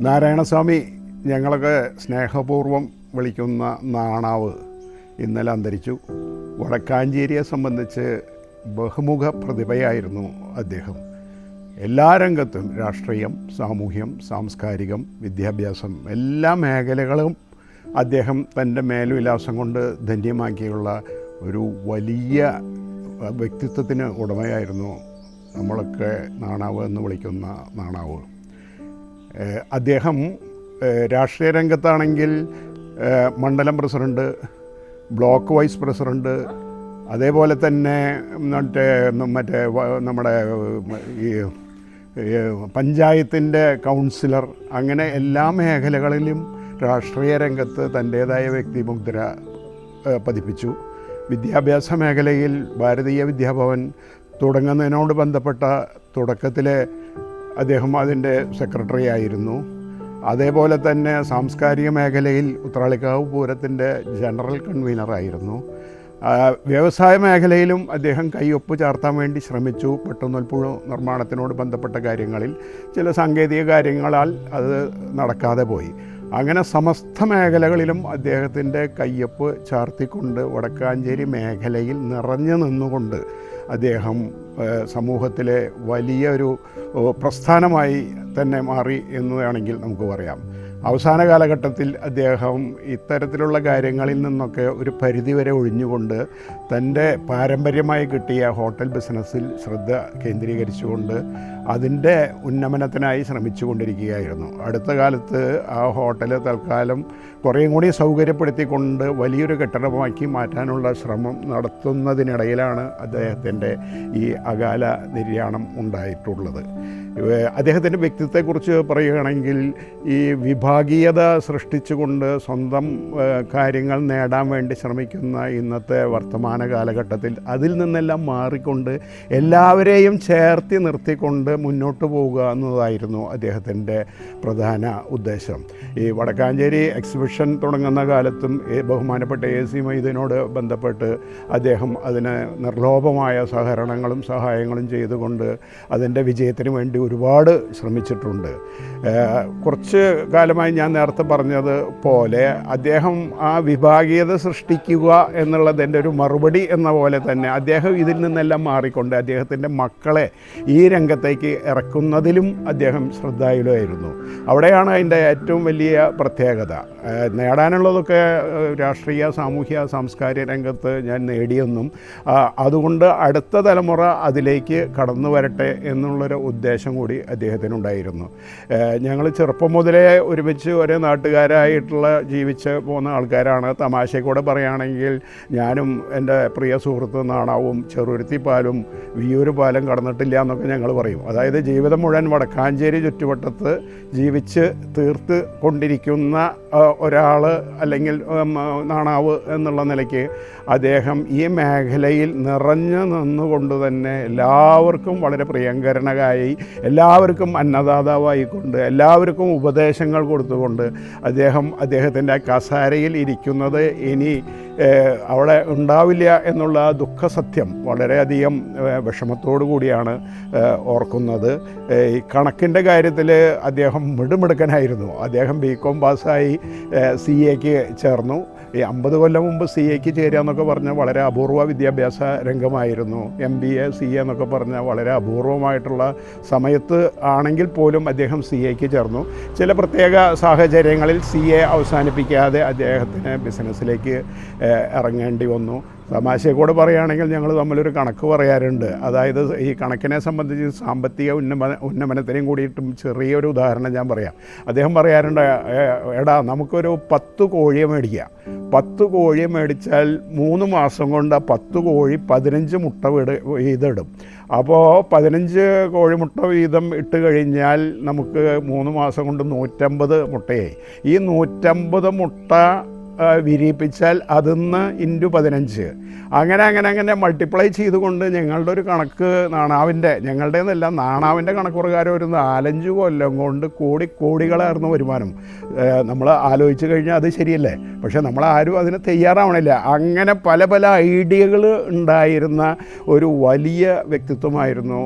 നാരായണസ്വാമി ഞങ്ങളൊക്കെ സ്നേഹപൂർവം വിളിക്കുന്ന നാണാവ് ഇന്നലെ അന്തരിച്ചു. വടക്കാഞ്ചേരിയെ സംബന്ധിച്ച് ബഹുമുഖ പ്രതിഭയായിരുന്നു അദ്ദേഹം. എല്ലാ രംഗത്തും രാഷ്ട്രീയം സാമൂഹ്യം സാംസ്കാരികം വിദ്യാഭ്യാസം എല്ലാ മേഖലകളും അദ്ദേഹം തന്റെ മേൽവിലാസം കൊണ്ട് ധന്യമാക്കിയുള്ള ഒരു വലിയ വ്യക്തിത്വത്തിന് ഉടമയായിരുന്നു നമ്മളൊക്കെ നാണാവ് എന്ന് വിളിക്കുന്ന നാണാവ്. അദ്ദേഹം രാഷ്ട്രീയ രംഗത്താണെങ്കിൽ മണ്ഡലം പ്രസിഡന്റ് ബ്ലോക്ക് വൈസ് പ്രസിഡന്റ് അതേപോലെ തന്നെ മറ്റേ മറ്റേ നമ്മുടെ ഈ പഞ്ചായത്തിന്റെ കൗൺസിലർ അങ്ങനെ എല്ലാ മേഖലകളിലും രാഷ്ട്രീയ രംഗത്ത് തന്റേതായ വ്യക്തിമുദ്ര പതിപ്പിച്ചു. വിദ്യാഭ്യാസ മേഖലയിൽ ഭാരതീയ വിദ്യാഭവൻ തുടങ്ങുന്നതിനോട് ബന്ധപ്പെട്ട തുടക്കത്തിലെ അദ്ദേഹം അതിന്റെ സെക്രട്ടറി ആയിരുന്നു. അതേപോലെ തന്നെ സാംസ്കാരിക മേഖലയിൽ ഉത്രാളിക്കാവ് പൂരത്തിന്റെ ജനറൽ കൺവീനറായിരുന്നു വ്യവസായ മേഖലയിലും അദ്ദേഹം കൈയൊപ്പ് ചാർത്താൻ വേണ്ടി ശ്രമിച്ചു. പെട്ടുന്നൽപ്പുഴ നിർമ്മാണത്തിനോട് ബന്ധപ്പെട്ട കാര്യങ്ങളിൽ ചില സാങ്കേതിക കാര്യങ്ങളാൽ അത് നടക്കാതെ പോയി. അങ്ങനെ സമസ്ത മേഖലകളിലും അദ്ദേഹത്തിന്റെ കയ്യൊപ്പ് ചാർത്തിക്കൊണ്ട് വടക്കാഞ്ചേരി മേഖലയിൽ നിറഞ്ഞു നിന്നുകൊണ്ട് അദ്ദേഹം സമൂഹത്തിലെ വലിയൊരു പ്രസ്ഥാനമായി തന്നെ മാറി എന്ന് വേണമെങ്കിൽ നമുക്ക് പറയാം. അവസാന കാലഘട്ടത്തിൽ അദ്ദേഹം ഇത്തരത്തിലുള്ള കാര്യങ്ങളിൽ നിന്നൊക്കെ ഒരു പരിധിവരെ ഒഴിഞ്ഞുകൊണ്ട് തന്റെ പാരമ്പര്യമായി കിട്ടിയ ഹോട്ടൽ ബിസിനസ്സിൽ ശ്രദ്ധ കേന്ദ്രീകരിച്ചുകൊണ്ട് അതിന്റെ ഉന്നമനത്തിനായി ശ്രമിച്ചുകൊണ്ടിരിക്കുകയായിരുന്നു. അടുത്ത കാലത്ത് ആ ഹോട്ടൽ തൽക്കാലം കുറേയും കൂടി സൗകര്യപ്പെടുത്തിക്കൊണ്ട് വലിയൊരു കെട്ടിടമാക്കി മാറ്റാനുള്ള ശ്രമം നടത്തുന്നതിനിടയിലാണ് അദ്ദേഹത്തിന്റെ ഈ അകാല നിര്യാണം ഉണ്ടായിട്ടുള്ളത്. അദ്ദേഹത്തിന്റെ വ്യക്തിത്വത്തെക്കുറിച്ച് പറയുകയാണെങ്കിൽ ഈ വിഭാഗീയത സൃഷ്ടിച്ചുകൊണ്ട് സ്വന്തം കാര്യങ്ങൾ നേടാൻ വേണ്ടി ശ്രമിക്കുന്ന ഇന്നത്തെ വർത്തമാന കാലഘട്ടത്തിൽ അതിൽ നിന്നെല്ലാം മാറിക്കൊണ്ട് എല്ലാവരെയും ചേർത്തി നിർത്തിക്കൊണ്ട് മുന്നോട്ട് പോവുക എന്നതായിരുന്നു അദ്ദേഹത്തിന്റെ പ്രധാന ഉദ്ദേശം. ഈ വടക്കാഞ്ചേരി എക്സിബിഷൻ തുടങ്ങുന്ന കാലത്തും ബഹുമാനപ്പെട്ട എ സി മൈദിനോട് ബന്ധപ്പെട്ട് അദ്ദേഹം അതിന് നിർലോഭമായ സഹകരണങ്ങളും സഹായങ്ങളും ചെയ്തുകൊണ്ട് അതിന്റെ വിജയത്തിന് വേണ്ടി ഒരുപാട് ശ്രമിച്ചിട്ടുണ്ട്. കുറച്ച് കാലമായി ഞാൻ നേരത്തെ പറഞ്ഞത് പോലെ അദ്ദേഹം ആ വിഭാഗീയത സൃഷ്ടിക്കുക എന്നുള്ളത് എന്റെ ഒരു മറുപടി എന്ന പോലെ തന്നെ അദ്ദേഹം ഇതിൽ നിന്നെല്ലാം മാറിക്കൊണ്ട് അദ്ദേഹത്തിന്റെ മക്കളെ ഈ രംഗത്തേക്ക് ഇറക്കുന്നതിലും അദ്ദേഹം ശ്രദ്ധാലുവായിരുന്നു. അവിടെയാണ് അതിന്റെ ഏറ്റവും വലിയ പ്രത്യേകത. നേടാനുള്ളതൊക്കെ രാഷ്ട്രീയ സാമൂഹ്യ സാംസ്കാരിക രംഗത്ത് ഞാൻ നേടിയെന്നും അതുകൊണ്ട് അടുത്ത തലമുറ അതിലേക്ക് കടന്നു വരട്ടെ എന്നുള്ളൊരു ഉദ്ദേശം കൂടി അദ്ദേഹത്തിനുണ്ടായിരുന്നു. ഞങ്ങൾ ചെറുപ്പം മുതലേ ഒരുമിച്ച് ഒരേ നാട്ടുകാരായിട്ടുള്ള ജീവിച്ച് പോകുന്ന ആൾക്കാരാണ്. തമാശക്കൂടെ പറയുകയാണെങ്കിൽ ഞാനും എന്റെ പ്രിയ സുഹൃത്ത് നാണാവും ചെറുരുത്തി പാലും വിയൂര് പാലം കടന്നിട്ടില്ല എന്നൊക്കെ ഞങ്ങൾ പറയും. അതായത് ജീവിതം മുഴുവൻ വടക്കാഞ്ചേരി ചുറ്റുവട്ടത്ത് ജീവിച്ച് തീർത്ത് കൊണ്ടിരിക്കുന്ന ഒരാൾ അല്ലെങ്കിൽ നാണാവ് എന്നുള്ള നിലയ്ക്ക് അദ്ദേഹം ഈ മേഖലയിൽ നിറഞ്ഞു നിന്നുകൊണ്ട് തന്നെ എല്ലാവർക്കും വളരെ പ്രിയങ്കരനായി എല്ലാവർക്കും അന്നദാതാവായിക്കൊണ്ട് എല്ലാവർക്കും ഉപദേശങ്ങൾ കൊടുത്തുകൊണ്ട് അദ്ദേഹം അദ്ദേഹത്തിന്റെ കസാരയിൽ ഇരിക്കുന്നത് ഇനി അവിടെ ഉണ്ടാവില്ല എന്നുള്ള ദുഃഖസത്യം വളരെയധികം വിഷമത്തോടു കൂടിയാണ് ഓർക്കുന്നത്. ഈ കണക്കിന്റെ കാര്യത്തിൽ അദ്ദേഹം മിടുമിടുക്കനായിരുന്നു. അദ്ദേഹം ബി കോം പാസ്സായി സി എക്ക് ചേർന്നു. ഈ അമ്പത് കൊല്ലം മുമ്പ് സി എക്ക് ചേരുക എന്നൊക്കെ പറഞ്ഞാൽ വളരെ അപൂർവ വിദ്യാഭ്യാസ രംഗമായിരുന്നു. M B A C A എന്നൊക്കെ പറഞ്ഞാൽ വളരെ അപൂർവമായിട്ടുള്ള സമയത്ത് ആണെങ്കിൽ പോലും അദ്ദേഹം സി എക്ക് ചേർന്നു. ചില പ്രത്യേക സാഹചര്യങ്ങളിൽ സി എ അവസാനിപ്പിക്കാതെ അദ്ദേഹത്തിന് ബിസിനസ്സിലേക്ക് ഇറങ്ങേണ്ടി വന്നു. തമാശയെ കൂടെ പറയുകയാണെങ്കിൽ ഞങ്ങൾ തമ്മിലൊരു കണക്ക് പറയാറുണ്ട്. അതായത് ഈ കണക്കിനെ സംബന്ധിച്ച് സാമ്പത്തിക ഉന്നമന ഉന്നമനത്തിനെയും കൂടിയിട്ടും ചെറിയൊരു ഉദാഹരണം ഞാൻ പറയാം. അദ്ദേഹം പറയാറുണ്ട് "ഏ, എടാ നമുക്കൊരു പത്ത് കോഴിയെ മേടിക്കാം. പത്ത് കോഴിയെ മേടിച്ചാൽ മൂന്ന് മാസം കൊണ്ട് ആ പത്ത് കോഴി പതിനഞ്ച് മുട്ട വീട് ഇതിടും അപ്പോൾ പതിനഞ്ച് കോഴിമുട്ട വീതം ഇട്ട് കഴിഞ്ഞാൽ നമുക്ക് മൂന്ന് മാസം കൊണ്ട് നൂറ്റമ്പത് മുട്ടയായി. ഈ നൂറ്റമ്പത് മുട്ട വിരിയിപ്പിച്ചാൽ അതിന്ന് ഇന്റു പതിനഞ്ച്. അങ്ങനെ അങ്ങനെ അങ്ങനെ മൾട്ടിപ്ലൈ ചെയ്തുകൊണ്ട് ഞങ്ങളുടെ ഒരു കണക്ക് നാണാവിന്റെ ഞങ്ങളുടെ എന്നല്ല നാണാവിന്റെ കണക്ക് പ്രകാരം ഒരു നാലഞ്ച് കൊല്ലം കൊണ്ട് കോടി കോടികളായിരുന്നു വരുമാനം. നമ്മൾ ആലോചിച്ച് കഴിഞ്ഞാൽ അത് ശരിയല്ലേ? പക്ഷേ നമ്മൾ ആരും അതിന് തയ്യാറാവണില്ല. അങ്ങനെ പല പല ഐഡിയകൾ ഉണ്ടായിരുന്ന ഒരു വലിയ വ്യക്തിത്വമായിരുന്നു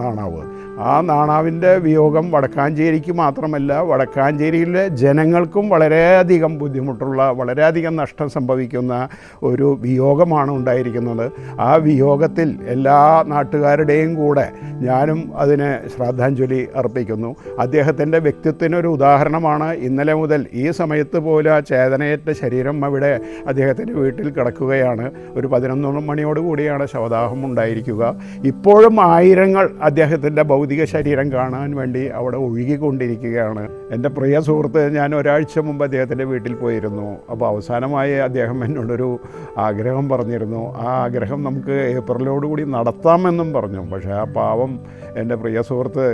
നാണാവ്. ആ നാണാവിന്റെ വിയോഗം വടക്കാഞ്ചേരിക്ക് മാത്രമല്ല വടക്കാഞ്ചേരിയിലെ ജനങ്ങൾക്കും വളരെയധികം ബുദ്ധിമുട്ടുള്ള വളരെയധികം നഷ്ടം സംഭവിക്കുന്ന ഒരു വിയോഗമാണ് ഉണ്ടായിരിക്കുന്നത്. ആ വിയോഗത്തിൽ എല്ലാ നാട്ടുകാരുടെയും കൂടെ ഞാനും അതിന് ശ്രദ്ധാഞ്ജലി അർപ്പിക്കുന്നു. അദ്ദേഹത്തിന്റെ വ്യക്തിത്വത്തിനൊരു ഉദാഹരണമാണ് ഇന്നലെ മുതൽ ഈ സമയത്ത് പോലും ആ ചേതനയേറ്റ ശരീരം അവിടെ അദ്ദേഹത്തിന്റെ വീട്ടിൽ കിടക്കുകയാണ്. ഒരു പതിനൊന്നോളം മണിയോട് കൂടിയാണ് ശവദാഹം ഉണ്ടായിരിക്കുക. ഇപ്പോഴും ആയിരങ്ങൾ അദ്ദേഹത്തിന്റെ ഭൗതിക ശരീരം കാണാൻ വേണ്ടി അവിടെ ഒഴുകിക്കൊണ്ടിരിക്കുകയാണ്. എന്റെ പ്രിയ സുഹൃത്ത് ഞാൻ ഒരാഴ്ച മുമ്പ് അദ്ദേഹത്തിന്റെ വീട്ടിൽ പോയിരുന്നു. അപ്പോൾ അവസാനമായി അദ്ദേഹം എന്നോടൊരു ആഗ്രഹം പറഞ്ഞിരുന്നു. ആ ആഗ്രഹം നമുക്ക് ഏപ്രിലോടുകൂടി നടത്താമെന്നും പറഞ്ഞു. പക്ഷേ ആ പാവം എന്റെ പ്രിയ സുഹൃത്ത്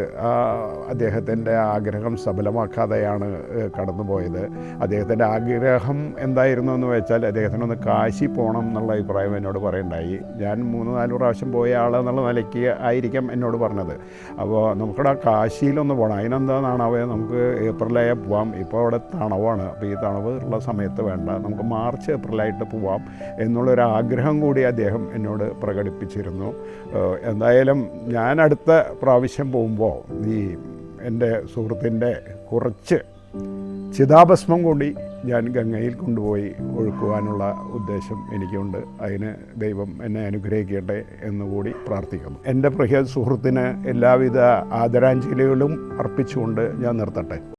അദ്ദേഹത്തിന്റെ ആഗ്രഹം സഫലമാക്കാതെയാണ് കടന്നുപോയത്. അദ്ദേഹത്തിന്റെ ആഗ്രഹം എന്തായിരുന്നു എന്ന് വെച്ചാൽ അദ്ദേഹത്തിന് ഒന്ന് കാശി പോകണം എന്നുള്ള അഭിപ്രായം എന്നോട് പറയുണ്ടായി. ഞാൻ മൂന്ന് നാല് പ്രാവശ്യം പോയ ആളെന്നുള്ള നിലയ്ക്ക് ആയിരിക്കാം എന്നോട് പറഞ്ഞത്. അപ്പോൾ നമുക്കിവിടെ കാശിയിലൊന്ന് പോകണം അതിനെന്താണെന്നാവേ നമുക്ക് ഏപ്രിലായ പോവാം. ഇപ്പോൾ അവിടെ തണവാണ്. അപ്പോൾ ഈ തണവ് ഉള്ള സമയത്ത് വേണ്ട നമുക്ക് മാർച്ച് ഏപ്രിലായിട്ട് പോവാം എന്നുള്ളൊരു ആഗ്രഹം കൂടി അദ്ദേഹം എന്നോട് പ്രകടിപ്പിച്ചിരുന്നു. എന്തായാലും ഞാൻ അടുത്ത പ്രാവശ്യം പോകുമ്പോൾ ഈ എന്റെ സുഹൃത്തിന്റെ കുറച്ച് ചിതാഭസ്മം കൂടി ഞാൻ ഗംഗയിൽ കൊണ്ടുപോയി ഒഴുക്കുവാനുള്ള ഉദ്ദേശം എനിക്കുണ്ട്. അതിന് ദൈവം എന്നെ അനുഗ്രഹിക്കട്ടെ എന്നുകൂടി പ്രാർത്ഥിക്കുന്നു. എന്റെ പ്രിയ സുഹൃത്തിന് എല്ലാവിധ ആദരാഞ്ജലികളും അർപ്പിച്ചുകൊണ്ട് ഞാൻ നിർത്തട്ടെ.